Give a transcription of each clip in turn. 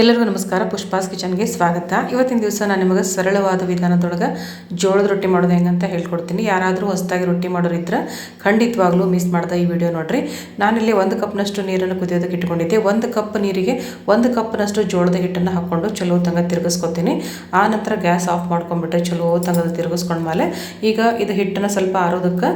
ಎಲ್ಲರಿಗೂ ನಮಸ್ಕಾರ. ಪುಷ್ಪಾಸ್ ಕಿಚನ್ಗೆ ಸ್ವಾಗತ. ಇವತ್ತಿನ ದಿವಸ ನಾನು ನಿಮಗೆ ಸರಳವಾದ ವಿಧಾನದೊಳಗೆ ಜೋಳದ ರೊಟ್ಟಿ ಮಾಡೋದು ಹೆಂಗಂತ ಹೇಳ್ಕೊಡ್ತೀನಿ. ಯಾರಾದರೂ ಹೊಸದಾಗಿ ರೊಟ್ಟಿ ಮಾಡೋರಿದ್ರೆ ಖಂಡಿತವಾಗ್ಲೂ ಮಿಸ್ ಮಾಡ್ದೆ ಈ ವಿಡಿಯೋ ನೋಡಿರಿ. ನಾನಿಲ್ಲಿ ಒಂದು ಕಪ್ನಷ್ಟು ನೀರನ್ನು ಕುದಿಯೋದಕ್ಕೆ ಇಟ್ಕೊಂಡಿದ್ದೆ. ಒಂದು ಕಪ್ ನೀರಿಗೆ ಒಂದು ಕಪ್ನಷ್ಟು ಜೋಳದ ಹಿಟ್ಟನ್ನು ಹಾಕ್ಕೊಂಡು ಚಲೋ ತಂಗ ತಿರುಗಿಸ್ಕೊತೀನಿ. ಆ ನಂತರ ಗ್ಯಾಸ್ ಆಫ್ ಮಾಡ್ಕೊಂಡ್ಬಿಟ್ರೆ ಚಲೋ ತಂಗದ ತಿರುಗಿಸ್ಕೊಂಡ್ಮೇಲೆ ಈಗ ಇದು ಹಿಟ್ಟನ್ನು ಸ್ವಲ್ಪ ಆರೋದಕ್ಕೆ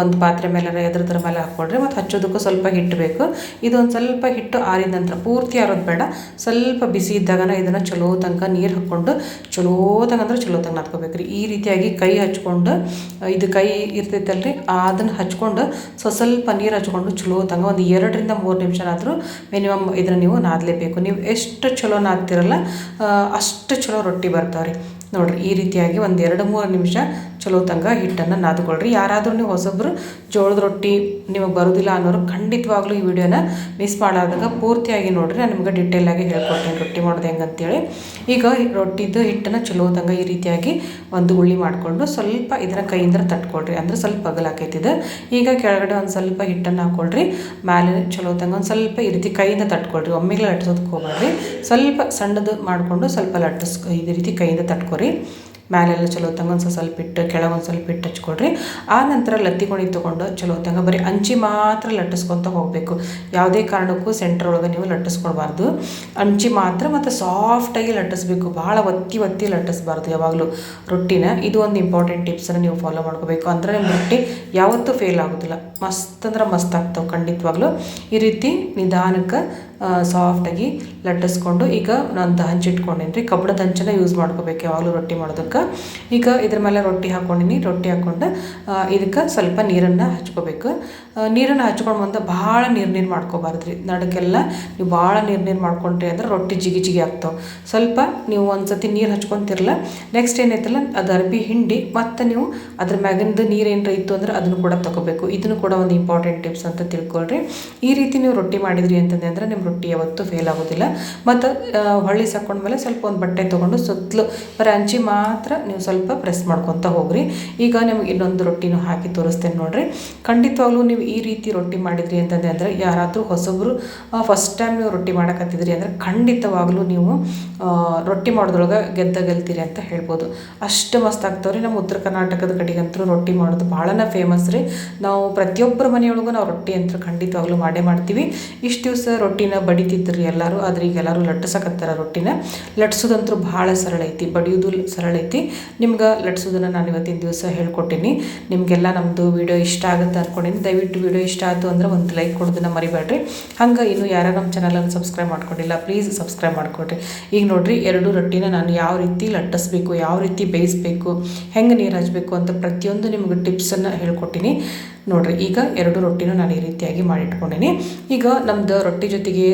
ಒಂದು ಪಾತ್ರೆ ಮೇಲೆ ಎದ್ರದ್ರ ಮೇಲೆ ಹಾಕ್ಕೊಂಡ್ರಿ. ಮತ್ತು ಹಚ್ಚೋದಕ್ಕೂ ಸ್ವಲ್ಪ ಹಿಟ್ಟು ಬೇಕು. ಇದೊಂದು ಸ್ವಲ್ಪ ಹಿಟ್ಟು ಆರಿದ ನಂತರ ಪೂರ್ತಿ ಆರೋದು ಬೇಡ. ಸ್ವಲ್ಪ ಬಿಸಿ ಇದ್ದಾಗನ ಇದನ್ನು ಚಲೋ ತನಕ ನೀರು ಹಾಕ್ಕೊಂಡು ಚಲೋ ತನಕ ಅಂದ್ರೆ ಚಲೋ ತನಕ ನಾದ್ಕೋಬೇಕು ರೀ. ಈ ರೀತಿಯಾಗಿ ಕೈ ಹಚ್ಕೊಂಡು, ಇದು ಕೈ ಇರ್ತೈತಲ್ರಿ, ಅದನ್ನು ಹಚ್ಕೊಂಡು ಸ್ವಸ್ವಲ್ಪ ನೀರು ಹಚ್ಕೊಂಡು ಚಲೋ ತನಕ ಒಂದು ಎರಡರಿಂದ ಮೂರು ನಿಮಿಷನಾದರೂ ಮಿನಿಮಮ್ ಇದನ್ನು ನೀವು ನಾದಲೇಬೇಕು. ನೀವು ಎಷ್ಟು ಚಲೋ ನಾದ್ತಿರಲ್ಲ ಅಷ್ಟು ಚಲೋ ರೊಟ್ಟಿ ಬರ್ತಾವೆ ರೀ ನೋಡ್ರಿ, ಈ ರೀತಿಯಾಗಿ ಒಂದು ಎರಡು ಮೂರು ನಿಮಿಷ ಚಲೋ ತಂಗ ಹಿಟ್ಟನ್ನು ನಾದ್ಕೊಳ್ರಿ. ಯಾರಾದರೂ ನೀವು ಹೊಸೊಬ್ಬರು ಜೋಳದ ರೊಟ್ಟಿ ನಿಮಗೆ ಬರೋದಿಲ್ಲ ಅನ್ನೋರು ಖಂಡಿತವಾಗ್ಲೂ ಈ ವಿಡಿಯೋನ ಮಿಸ್ ಮಾಡಾದಾಗ ಪೂರ್ತಿಯಾಗಿ ನೋಡ್ರಿ. ನಾನು ನಿಮ್ಗೆ ಡಿಟೇಲಾಗಿ ಹೇಳ್ಕೊಡ್ತೀನಿ ರೊಟ್ಟಿ ಮಾಡೋದು ಹೆಂಗೆ ಅಂತೇಳಿ. ಈಗ ರೊಟ್ಟಿದು ಹಿಟ್ಟನ್ನು ಚಲೋ ತನಕ ಈ ರೀತಿಯಾಗಿ ಒಂದು ಉಳ್ಳಿ ಮಾಡಿಕೊಂಡು ಸ್ವಲ್ಪ ಇದನ್ನು ಕೈಯಿಂದ ತಟ್ಕೊಳ್ರಿ. ಅಂದ್ರೆ ಸ್ವಲ್ಪ ಅಗಲಾಕೈತಿದೆ ಈಗ ಕೆಳಗಡೆ ಒಂದು ಸ್ವಲ್ಪ ಹಿಟ್ಟನ್ನು ಹಾಕ್ಕೊಳ್ರಿ ಮೇಲೆ ಚಲೋ ತಂಗ ಒಂದು ಸ್ವಲ್ಪ ಈ ರೀತಿ ಕೈಯಿಂದ ತಟ್ಕೊಳ್ರಿ. ಒಮ್ಮೆಗೆ ಲಟ್ಟಿಸೋದಕ್ಕೆ ಹೋಗ್ಬೇಡ್ರಿ. ಸ್ವಲ್ಪ ಸಣ್ಣದು ಮಾಡಿಕೊಂಡು ಸ್ವಲ್ಪ ಲಟ್ಟಿಸ್ ಈ ರೀತಿ ಕೈಯಿಂದ ತಟ್ಕೊರಿ. ಮ್ಯಾಲೆಲ್ಲ ಚಲೋ ತಂಗ ಒಂದು ಸ್ವಲ್ಪ ಇಟ್ಟು ಕೆಳಗೆ ಒಂದು ಸ್ವಲ್ಪ ಇಟ್ಟು ಹಚ್ಕೊಡ್ರಿ. ಆ ನಂತರ ಲತ್ತಿ ಕೊಣಿ ತೊಗೊಂಡು ಚಲೋ ತಂಗ ಬರೀ ಅಂಚಿ ಮಾತ್ರ ಲಟ್ಟಿಸ್ಕೊತ ಹೋಗಬೇಕು. ಯಾವುದೇ ಕಾರಣಕ್ಕೂ ಸೆಂಟರ್ ಒಳಗೆ ನೀವು ಲಟ್ಟಿಸ್ಕೊಡ್ಬಾರ್ದು. ಅಂಚಿ ಮಾತ್ರ ಮತ್ತು ಸಾಫ್ಟಾಗಿ ಲಟ್ಟಿಸ್ಬೇಕು. ಭಾಳ ಒತ್ತಿ ಒತ್ತಿ ಲಟ್ಟಿಸ್ಬಾರ್ದು ಯಾವಾಗಲೂ. ರೊಟ್ಟಿನ ಇದು ಒಂದು ಇಂಪಾರ್ಟೆಂಟ್ ಟಿಪ್ಸನ್ನು ನೀವು ಫಾಲೋ ಮಾಡ್ಕೋಬೇಕು. ಅಂದರೆ ನಿಮ್ಮ ರೊಟ್ಟಿ ಯಾವತ್ತೂ ಫೇಲ್ ಆಗೋದಿಲ್ಲ. ಮಸ್ತ್ ಅಂದ್ರೆ ಮಸ್ತ್ ಆಗ್ತಾವೆ ಖಂಡಿತವಾಗ್ಲೂ. ಈ ರೀತಿ ನಿಧಾನಕ್ಕೆ ಸಾಫ್ಟಾಗಿ ಲಟ್ಟಿಸ್ಕೊಂಡು ಈಗ ನಾನು ಹಂಚಿಟ್ಕೊಂಡೇನಿ ರೀ. ಕಬ್ಬಣದ ಹಂಚನ ಯೂಸ್ ಮಾಡ್ಕೋಬೇಕು, ಯಾವಾಗಲೂ ರೊಟ್ಟಿ ಮಾಡೋದಕ್ಕೆ. ಈಗ ಇದ್ರ ಮೇಲೆ ರೊಟ್ಟಿ ಹಾಕ್ಕೊಂಡಿನಿ ರೊಟ್ಟಿ ಹಾಕ್ಕೊಂಡು ಇದಕ್ಕೆ ಸ್ವಲ್ಪ ನೀರನ್ನು ಹಚ್ಕೋಬೇಕು. ನೀರನ್ನು ಹಚ್ಕೊಂಡು ಬಂದ ಭಾಳ ನೀರು ನೀರು ಮಾಡ್ಕೋಬಾರ್ದು ರೀ. ನಡಕ್ಕೆಲ್ಲ ನೀವು ಭಾಳ ನೀರು ನೀರು ಮಾಡ್ಕೊಂಡ್ರಿ ಅಂದ್ರೆ ರೊಟ್ಟಿ ಜಿಗಿ ಜಿಗಿ ಆಗ್ತಾವೆ. ಸ್ವಲ್ಪ ನೀವು ಒಂದು ಸತಿ ನೀರು ಹಚ್ಕೊತಿರಲ್ಲ ನೆಕ್ಸ್ಟ್ ಏನೈತಲ್ಲ, ಅದು ಅರ್ಬಿ ಹಿಂಡಿ, ಮತ್ತು ನೀವು ಅದ್ರ ಮ್ಯಾಗಿಂದು ನೀರು ಏನರ ಇತ್ತು ಅಂದ್ರೆ ಅದನ್ನು ಕೂಡ ತಗೋಬೇಕು. ಇದನ್ನು ಕೂಡ ಒಂದು ಇಂಪಾರ್ಟೆಂಟ್ ಟಿಪ್ಸ್ ಅಂತ ತಿಳ್ಕೊಳ್ರಿ. ಈ ರೀತಿ ನೀವು ರೊಟ್ಟಿ ಮಾಡಿದ್ರಿ ಅಂತಂದ್ರೆ ನಿಮ್ಮ ರೊಟ್ಟಿ ಯಾವತ್ತೂ ಫೇಲ್ ಆಗೋದಿಲ್ಲ. ಮತ್ತು ಹೊಳ್ಳಿ ಸಾಕೊಂಡ್ಮೇಲೆ ಸ್ವಲ್ಪ ಒಂದು ಬಟ್ಟೆ ತೊಗೊಂಡು ಸುತ್ತಲೂ ಬರೀ ಅಂಚಿ ಮಾತ್ರ ನೀವು ಸ್ವಲ್ಪ ಪ್ರೆಸ್ ಮಾಡ್ಕೊತ ಹೋಗ್ರಿ. ಈಗ ನಿಮ್ಗೆ ಇನ್ನೊಂದು ರೊಟ್ಟಿನೂ ಹಾಕಿ ತೋರಿಸ್ತೇನೆ ನೋಡಿರಿ. ಖಂಡಿತವಾಗ್ಲೂ ನೀವು ಈ ರೀತಿ ರೊಟ್ಟಿ ಮಾಡಿದ್ರಿ ಅಂತಂದೆ ಅಂದರೆ ಯಾರಾದರೂ ಹೊಸಬ್ರು ಫಸ್ಟ್ ಟೈಮ್ ನೀವು ರೊಟ್ಟಿ ಮಾಡಕತ್ತಿದ್ರಿ ಅಂದರೆ ಖಂಡಿತವಾಗ್ಲೂ ನೀವು ರೊಟ್ಟಿ ಮಾಡೋದ್ರೊಳಗೆ ಗೆದ್ದ ಗೆಲ್ತೀರಿ ಅಂತ ಹೇಳ್ಬೋದು. ಅಷ್ಟು ಮಸ್ತ್ ಆಗ್ತಾವ್ರಿ. ನಮ್ಮ ಉತ್ತರ ಕರ್ನಾಟಕದ ಕಡೆಗಂತೂ ರೊಟ್ಟಿ ಮಾಡೋದು ಭಾಳನ ಫೇಮಸ್ ರೀ. ನಾವು ಪ್ರತಿಯೊಬ್ಬರ ಮನೆಯೊಳಗೂ ನಾವು ರೊಟ್ಟಿ ಅಂತ ಖಂಡಿತವಾಗ್ಲೂ ಮಾಡೇ ಮಾಡ್ತೀವಿ. ಇಷ್ಟು ದಿವಸ ರೊಟ್ಟಿನ ಬಡಿತಿದ್ರಿ ಎಲ್ಲರೂ, ಆದ್ರೆ ಈಗ ಎಲ್ಲರೂ ಲಟ್ಟಿಸಕತ್ತಾರ ರೊಟ್ಟಿನ. ಲಟ್ಸೋದಂತೂ ಭಾಳ ಸರಳ ಐತಿ, ಬಡಿಯೋದು ಸರಳ ಐತಿ. ನಿಮ್ಗೆ ಲಟ್ಸೋದನ್ನು ನಾನು ಇವತ್ತಿನ ದಿವಸ ಹೇಳ್ಕೊಟ್ಟಿನಿ. ನಿಮಗೆಲ್ಲ ನಮ್ಮದು ವಿಡಿಯೋ ಇಷ್ಟ ಆಗುತ್ತೆ ಅಂದ್ಕೊಂಡಿನಿ ದಯವಿಟ್ಟು ವಿಡಿಯೋ ಇಷ್ಟ ಆಯಿತು ಅಂದ್ರೆ ಒಂದು ಲೈಕ್ ಕೊಡೋದನ್ನ ಮರಿಬೇಡ್ರಿ. ಹಂಗೆ ಇನ್ನು ಯಾರು ನಮ್ಮ ಚಾನಲನ್ನು ಸಬ್ಸ್ಕ್ರೈಬ್ ಮಾಡ್ಕೊಂಡಿಲ್ಲ ಪ್ಲೀಸ್ ಸಬ್ಸ್ಕ್ರೈಬ್ ಮಾಡ್ಕೊಡ್ರಿ. ಈಗ ನೋಡಿರಿ, ಎರಡು ರೊಟ್ಟಿನ ನಾನು ಯಾವ ರೀತಿ ಲಟ್ಟಿಸ್ಬೇಕು, ಯಾವ ರೀತಿ ಬೇಯಿಸ್ಬೇಕು, ಹೆಂಗೆ ನೀರು ಹಚ್ಚಬೇಕು ಅಂತ ಪ್ರತಿಯೊಂದು ನಿಮ್ಗೆ ಟಿಪ್ಸನ್ನು ಹೇಳ್ಕೊಟ್ಟಿನಿ. ನೋಡ್ರಿ, ಈಗ ಎರಡು ರೊಟ್ಟಿನೂ ನಾನು ಈ ರೀತಿಯಾಗಿ ಮಾಡಿಟ್ಕೊಂಡೀನಿ. ಈಗ ನಮ್ದು ರೊಟ್ಟಿ ಜೊತೆಗೆ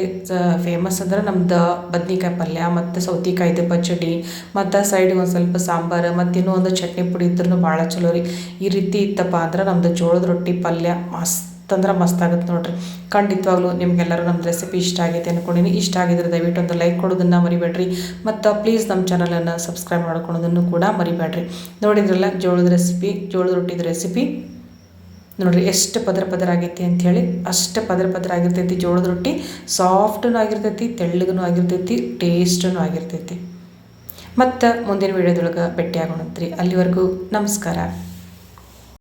ಫೇಮಸ್ ಅಂದ್ರೆ ನಮ್ದು ಬದ್ನಿಕಾಯಿ ಪಲ್ಯ, ಮತ್ತು ಸೌತೆಕಾಯ್ದು ಪಚಡಿ, ಮತ್ತು ಸೈಡಿಗೆ ಒಂದು ಸ್ವಲ್ಪ ಸಾಂಬಾರು, ಮತ್ತು ಇನ್ನೂ ಒಂದು ಚಟ್ನಿ ಪುಡಿ ಇದ್ರೂ ಭಾಳ ಚಲೋ ರೀ. ಈ ರೀತಿ ಇತ್ತಪ್ಪ ಅಂದ್ರೆ ನಮ್ದು ಜೋಳದ ರೊಟ್ಟಿ ಪಲ್ಯ ಮಸ್ತ್ ಅಂದ್ರೆ ಮಸ್ತ್ ಆಗುತ್ತೆ ನೋಡ್ರಿ. ಖಂಡಿತವಾಗ್ಲೂ ನಿಮ್ಗೆಲ್ಲರೂ ನಮ್ಮ ರೆಸಿಪಿ ಇಷ್ಟ ಆಗೈತೆ ಅಂದ್ಕೊಂಡಿನಿ ಇಷ್ಟ ಆಗಿದ್ರೆ ದಯವಿಟ್ಟು ಒಂದು ಲೈಕ್ ಕೊಡೋದನ್ನು ಮರಿಬೇಡ್ರಿ. ಮತ್ತು ಪ್ಲೀಸ್ ನಮ್ಮ ಚಾನಲನ್ನು ಸಬ್ಸ್ಕ್ರೈಬ್ ಮಾಡ್ಕೊಳೋದನ್ನು ಕೂಡ ಮರಿಬೇಡ್ರಿ. ನೋಡಿದ್ರಲ್ಲ ಜೋಳದ ರೆಸಿಪಿ ಜೋಳದ ರೊಟ್ಟಿದ ರೆಸಿಪಿ ನೋಡ್ರಿ, ಎಷ್ಟು ಪದರ ಪದರ ಆಗೈತಿ ಅಂಥೇಳಿ ಅಷ್ಟು ಪದರ ಪದರ ಆಗಿರ್ತೈತಿ, ಜೋಳದ ರೊಟ್ಟಿ. ಸಾಫ್ಟೂ ಆಗಿರ್ತೈತಿ ತೆಳ್ಳಗೂ ಆಗಿರ್ತೈತಿ ಟೇಸ್ಟೂ ಆಗಿರ್ತೈತಿ. ಮತ್ತು ಮುಂದಿನ ವೀಡಿಯೋದೊಳಗೆ ಭೇಟಿಯಾಗೋಣಂತ್ರಿ. ಅಲ್ಲಿವರೆಗೂ ನಮಸ್ಕಾರ.